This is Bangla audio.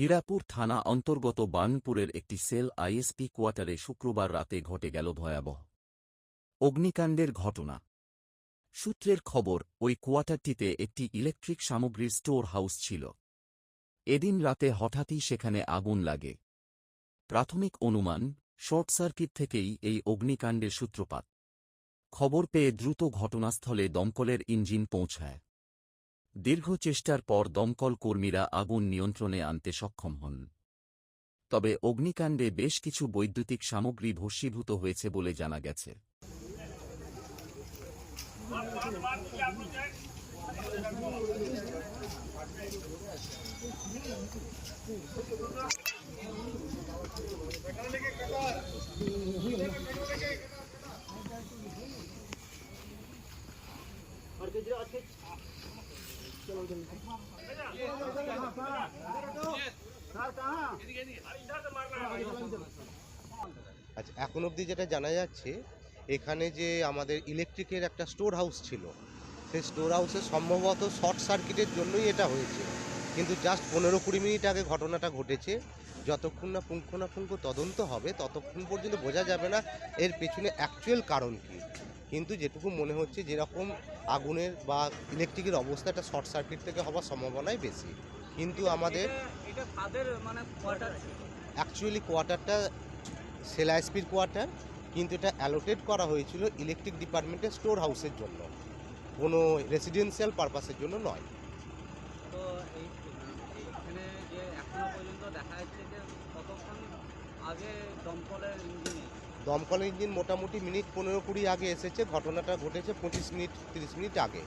হীরাপুর থানা অন্তর্গত বার্নপুরের একটি সেল আইএসপি কোয়ার্টারে শুক্রবার রাতে ঘটে গেল ভয়াবহ অগ্নিকাণ্ডের ঘটনা। সূত্রের খবর, ওই কোয়ার্টারটিতে একটি ইলেকট্রিক সামগ্রীর স্টোর হাউস ছিল। এদিন রাতে হঠাৎই সেখানে আগুন লাগে। প্রাথমিক অনুমান, শর্ট সার্কিট থেকেই এই অগ্নিকাণ্ডের সূত্রপাত। খবর পেয়ে দ্রুত ঘটনাস্থলে দমকলের ইঞ্জিন পৌঁছায়। দীর্ঘ চেষ্টার পর দমকল কর্মীরা আগুন নিয়ন্ত্রণে আনতে সক্ষম হন। তবে অগ্নিকাণ্ডে বেশ কিছু বৈদ্যুতিক সামগ্রী ভস্মীভূত হয়েছে বলে জানা গেছে। আচ্ছা এখন অবধি যেটা জানা যাচ্ছে, এখানে যে আমাদের ইলেকট্রিকের একটা স্টোর হাউস ছিল, সেই স্টোর হাউসে সম্ভবত শর্ট সার্কিটের জন্যই এটা হয়েছে। কিন্তু জাস্ট পনেরো কুড়ি মিনিট আগে ঘটনাটা ঘটেছে। যতক্ষণ না পুঙ্খানুপুঙ্খ তদন্ত হবে, ততক্ষণ পর্যন্ত বোঝা যাবে না এর পেছনে অ্যাকচুয়াল কারণ কী। কিন্তু যেটুকু মনে হচ্ছে যেরকম আগুনের বা ইলেকট্রিকের অবস্থাটা শর্ট সার্কিট থেকে হওয়ার সম্ভাবনাই বেশি। কিন্তু আমাদের অ্যাকচুয়ালি কোয়ার্টারটা সেলাইসপির কোয়ার্টার কিন্তু এটা অ্যালোটেড করা হয়েছিল ইলেকট্রিক ডিপার্টমেন্টের স্টোর হাউসের জন্য। কোনো রেসিডেন্সিয়াল পারপাসের জন্য নয়। তো এই যে এখনও পর্যন্ত দেখা যাচ্ছে যে কতক্ষণ আগে দমকলের ইঞ্জিনে দমকল ইঞ্জিন মোটামুটি মিনিট পনেরো কুড়ি আগে এসেছে, ঘটনাটা ঘটেছে পঁচিশ মিনিট, তিরিশ মিনিট আগে।